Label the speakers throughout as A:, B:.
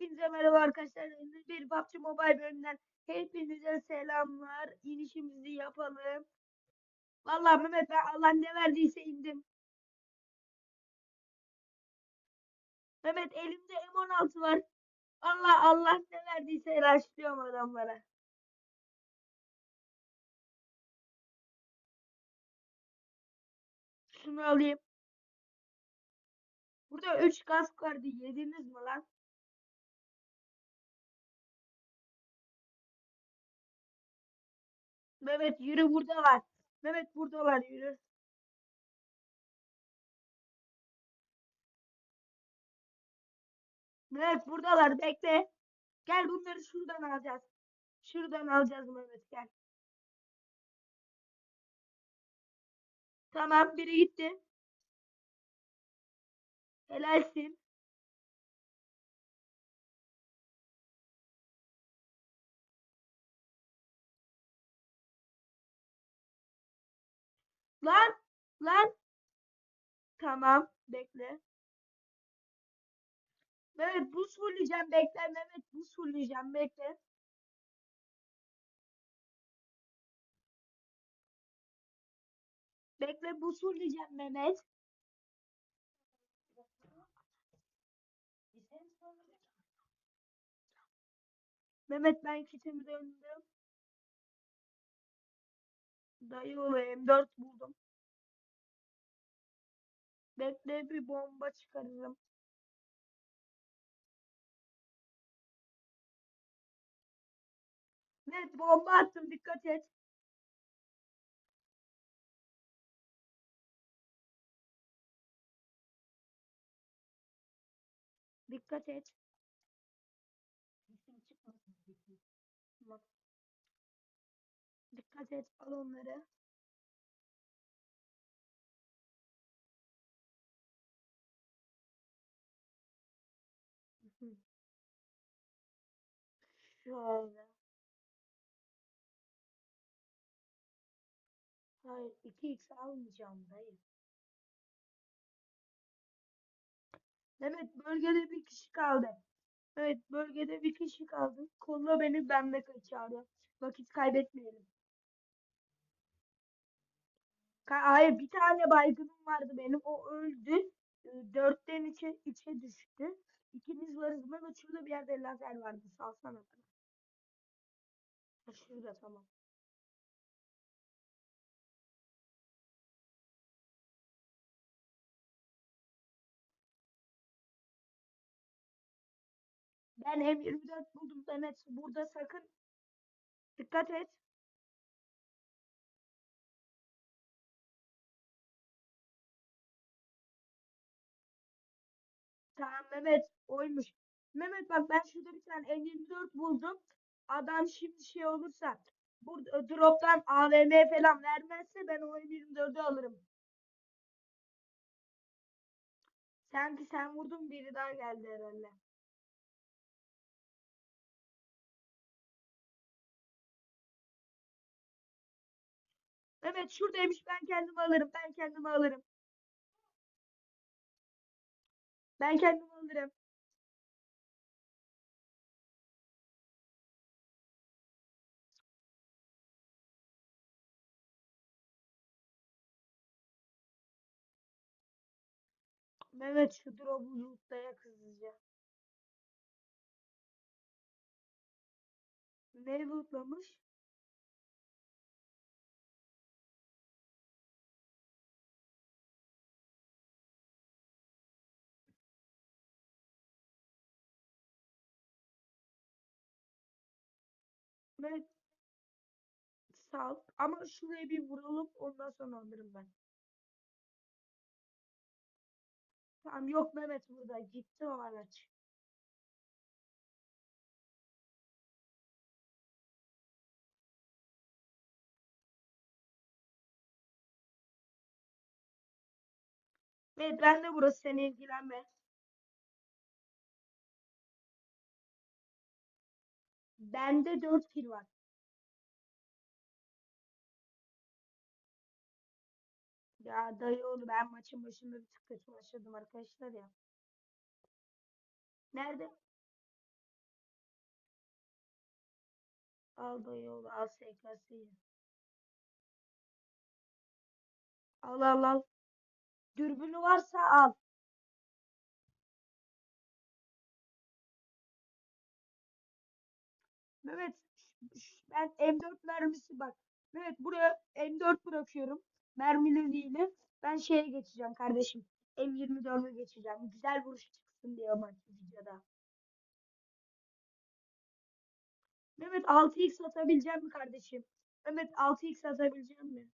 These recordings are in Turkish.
A: Hepinize merhaba arkadaşlar. Yeni Bir PUBG Mobile bölümünden hepinize selamlar. İnişimizi yapalım. Vallahi Mehmet ben Allah ne verdiyse indim. Mehmet elimde M16 var. Allah Allah ne verdiyse raşlıyorum adamlara. Şunu alayım. Burada 3 kask vardı. Yediniz mi lan? Mehmet yürü burada var. Mehmet burada var yürü. Mehmet buradalar bekle. Gel bunları şuradan alacağız. Şuradan alacağız Mehmet gel. Tamam biri gitti. Helalsin. Lan lan. Tamam bekle. Mehmet buz fulleyeceğim bekle Mehmet buz fulleyeceğim bekle. Bekle buz fulleyeceğim Mehmet. Mehmet ben kitimi döndüm. Dayı olayım 4 buldum. Bekle bir bomba çıkarırım. Evet bomba attım dikkat et. Dikkat et. Tamam. Dikkat et. Şöyle. Hayır 2x almayacağım dayı. Evet bölgede bir kişi kaldı. Evet bölgede bir kişi kaldı. Kolla beni ben de kaçarım. Vakit kaybetmeyelim. Hayır bir tane baygınım vardı benim. O öldü. Ee, Dörtten içe, içe düştü. İkimiz varız. Mehmet şurada bir yerde lazer vardı. Salsana şurada tamam. Ben M24 buldum Mehmet. Burada sakın dikkat et. Tamam Mehmet oymuş. Mehmet bak ben şurada bir tane M24 buldum. Adam şimdi şey olursa burada drop'tan AVM falan vermezse ben o M24'ü alırım. Sanki sen vurdun biri daha geldi herhalde. Mehmet şuradaymış ben kendimi alırım. Ben kendimi alırım. Ben kendimi alırım. Mehmet şu drop'u lootlayak hızlıca. Ne lootlamış? Mehmet sal. Ama şuraya bir vuralım ondan sonra alırım ben. Tamam yok Mehmet burada. Gitti o araç. Evet ben de burası seni ilgilenme. Bende dört pil var. Ya dayı oldu ben maçın başında bir tık kötü başladım arkadaşlar ya. Nerede? Al dayı oldu al SKS'yi. Al al al. Dürbünü varsa al. Mehmet ben M4 mermisi bak. Mehmet buraya M4 bırakıyorum. Mermileriyle. Ben şeye geçeceğim kardeşim. M24'e geçeceğim. Güzel vuruş çıksın diye maç videoda. Mehmet 6x atabilecek mi kardeşim? Mehmet 6x atabilecek mi?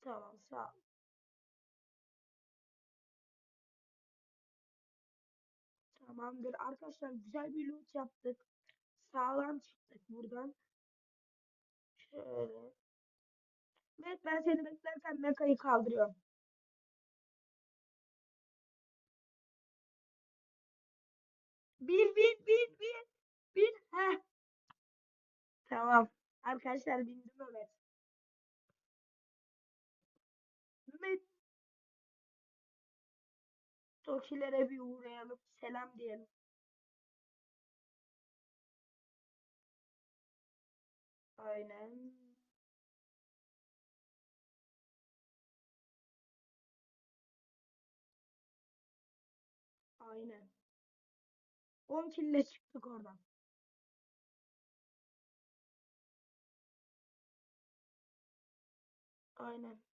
A: Tamam sağ ol. Tamamdır. Arkadaşlar güzel bir loot yaptık. Sağlam çıktık buradan. Şöyle. Mehmet ben seni beklerken mekayı kaldırıyorum. Bin bin bin bin bin. Heh. Tamam. Arkadaşlar bindim Mehmet. Tokilere bir uğrayalım. Selam diyelim. Aynen. Aynen. 10 kille çıktık oradan. Aynen.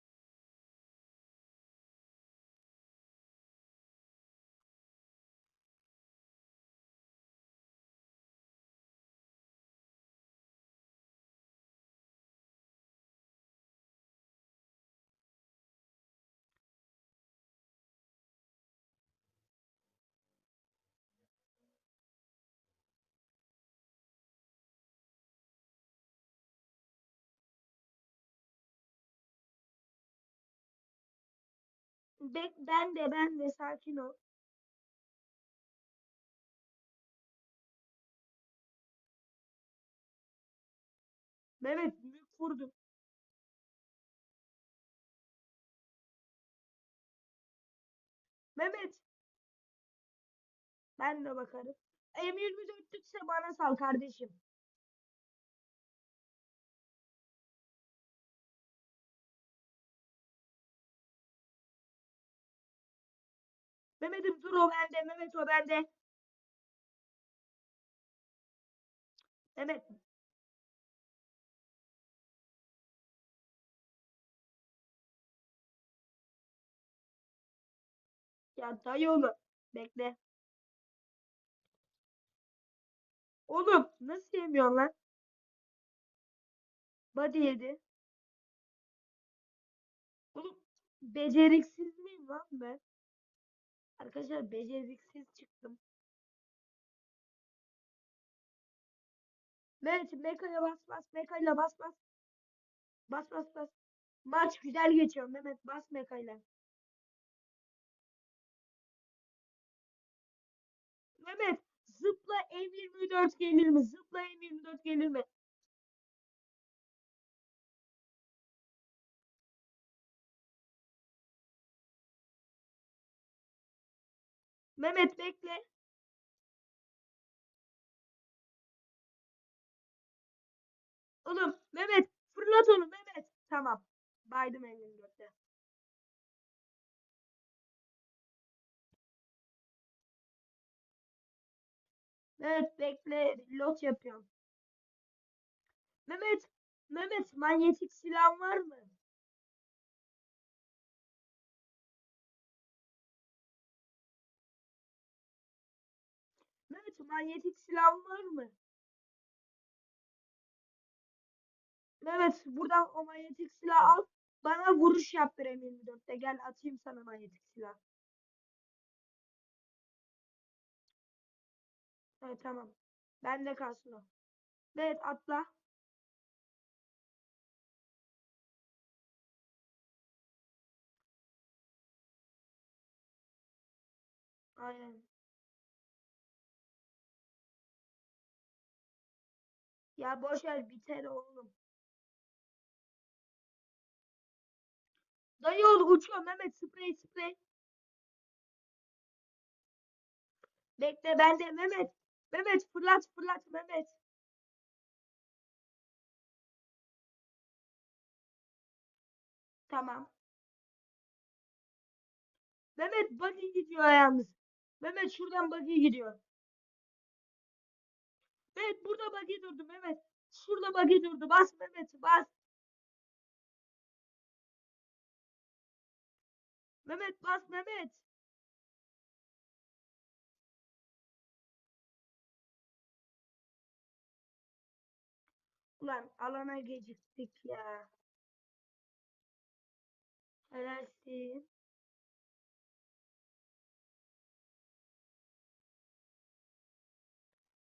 A: Bek ben de ben de sakin ol. Mehmet büyük vurdum. Mehmet. Ben de bakarım. M24'lükse bana sal kardeşim. Mehmet'im dur o bende. Mehmet o bende. Mehmet. Ya dayı oğlum. Bekle. Oğlum nasıl yemiyorsun lan? Body yedi. Oğlum beceriksiz miyim lan ben? Arkadaşlar beceriksiz çıktım. Mehmet Meka'ya bas bas. Meka'yla bas bas. Bas bas bas. Maç güzel geçiyor Mehmet. Bas Meka'yla. Mehmet zıpla M24 gelir mi? Zıpla M24 gelir mi? Mehmet bekle. Oğlum Mehmet fırlat onu Mehmet. Tamam. Baydım M24'te. Mehmet bekle. Reload yapıyorum. Mehmet. Mehmet manyetik silah var mı? Manyetik silah var mı? Mehmet buradan o manyetik silah al. Bana vuruş yaptır M24'te. Gel atayım sana manyetik silah. Evet tamam. Bende kalsın o. Evet atla. Aynen. Ya boş ver biter oğlum. Dayı oğlu uçuyor Mehmet sprey sprey. Bekle ben de Mehmet. Mehmet fırlat fırlat Mehmet. Tamam. Mehmet buggy gidiyor yalnız. Mehmet şuradan buggy gidiyor. Mehmet burada buggy durdu Mehmet. Şurada buggy durdu. Bas Mehmet bas. Mehmet bas Mehmet. Ulan alana geciktik ya. Helalsin.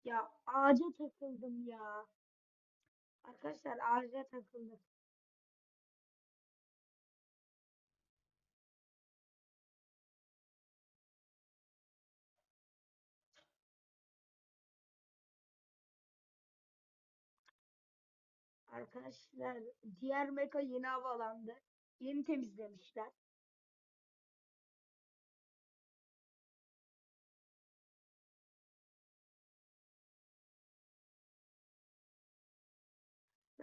A: Ya ağaca takıldım ya. Arkadaşlar ağaca takıldım. Arkadaşlar diğer meka yeni havalandı. Yeni temizlemişler.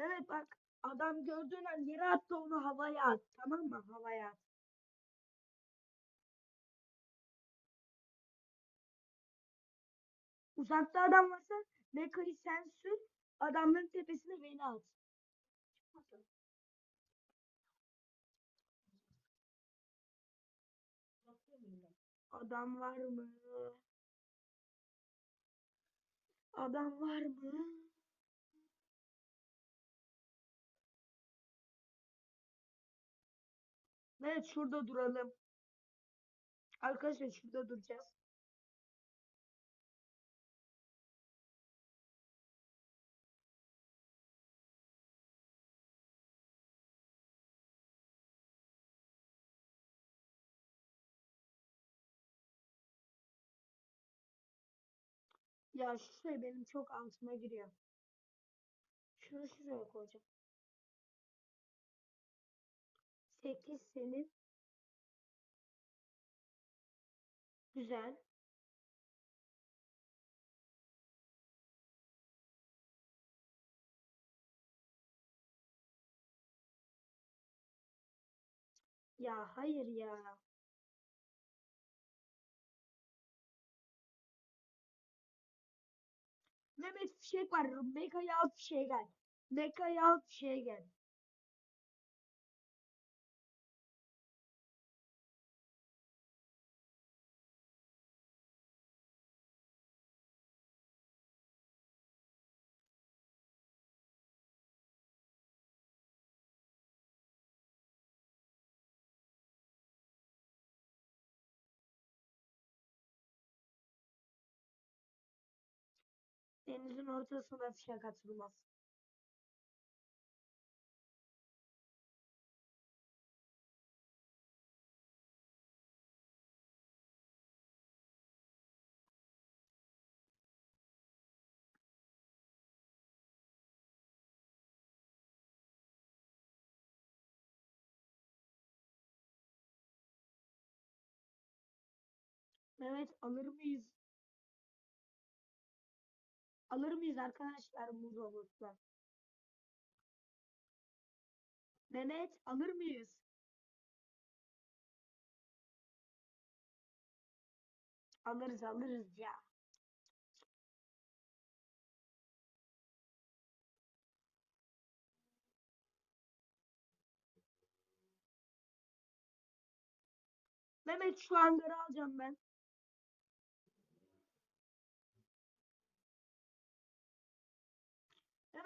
A: Evet bak adam gördüğün an yere attı onu havaya at. Tamam mı? Havaya at. Uzakta adam varsa mekayı sen sür. Adamların tepesine beni at. Adam var mı? Adam var mı? Evet şurada duralım. Arkadaşlar şurada duracağız. Ya şu şey benim çok altıma giriyor. Şunu şuraya koyacağım. 8 senin. Güzel. Ya hayır ya. Mehmet fişek var. Mega yağ fişeğe gel. Mega yağ fişeğe gel. Denizin ortasına fişek atılmaz. Mehmet alır mıyız? Alır mıyız arkadaşlar bu robotla? Mehmet alır mıyız? Alırız alırız ya. Mehmet şu hangarı alacağım ben.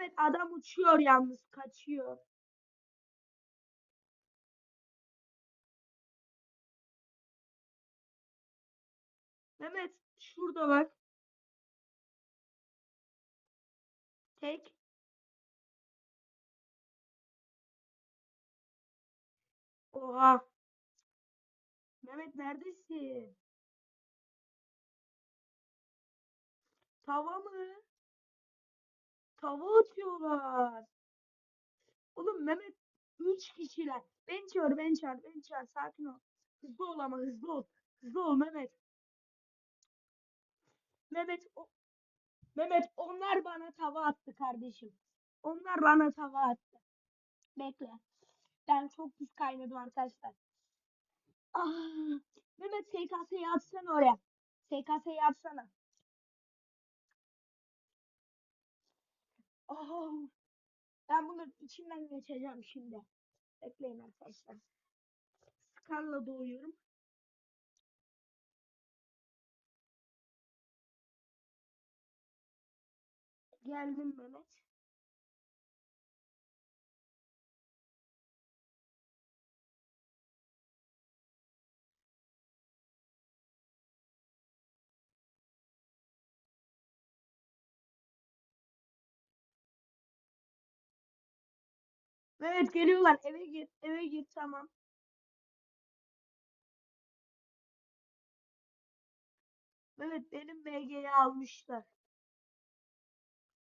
A: Mehmet adam uçuyor yalnız kaçıyor. Mehmet şurada bak. Tek. Oha. Mehmet neredesin? Tava mı? Tava atıyorlar. Oğlum Mehmet 3 kişiler. Ben çağır, ben çağır, ben çağır. Sakin ol. Hızlı ol ama hızlı ol. Hızlı ol Mehmet. Mehmet o- Mehmet onlar bana tava attı kardeşim. Onlar bana tava attı. Bekle. Ben çok pis kaynadım arkadaşlar. Ah, Mehmet SKS'yi atsana oraya. SKS'yi atsana. Oh, ben bunun içinden geçeceğim şimdi. Bekleyin arkadaşlar. Skarla doğuyorum. Geldim Mehmet. Mehmet geliyorlar. Eve gir. Eve gir tamam. Mehmet benim MG'yi almışlar.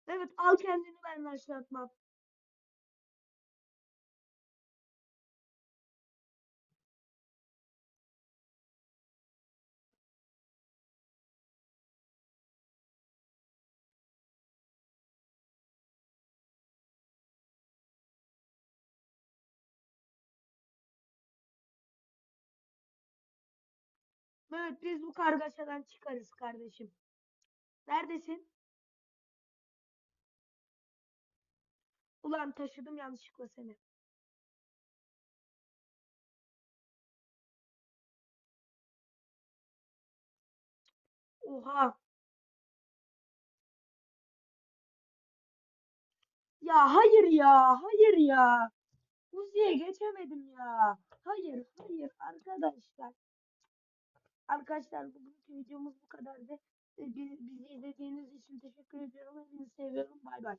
A: Mehmet al kendini ben başlatmam. Mehmet biz bu kargaşadan çıkarız kardeşim. Neredesin? Ulan taşıdım yanlışlıkla seni. Oha. Ya hayır ya, hayır ya. Uzi'ye geçemedim ya. Hayır, hayır arkadaşlar. Arkadaşlar bugünkü videomuz bu kadardı. Ee, Bizi izlediğiniz için teşekkür ediyorum. Hepinizi seviyorum. Bay bay.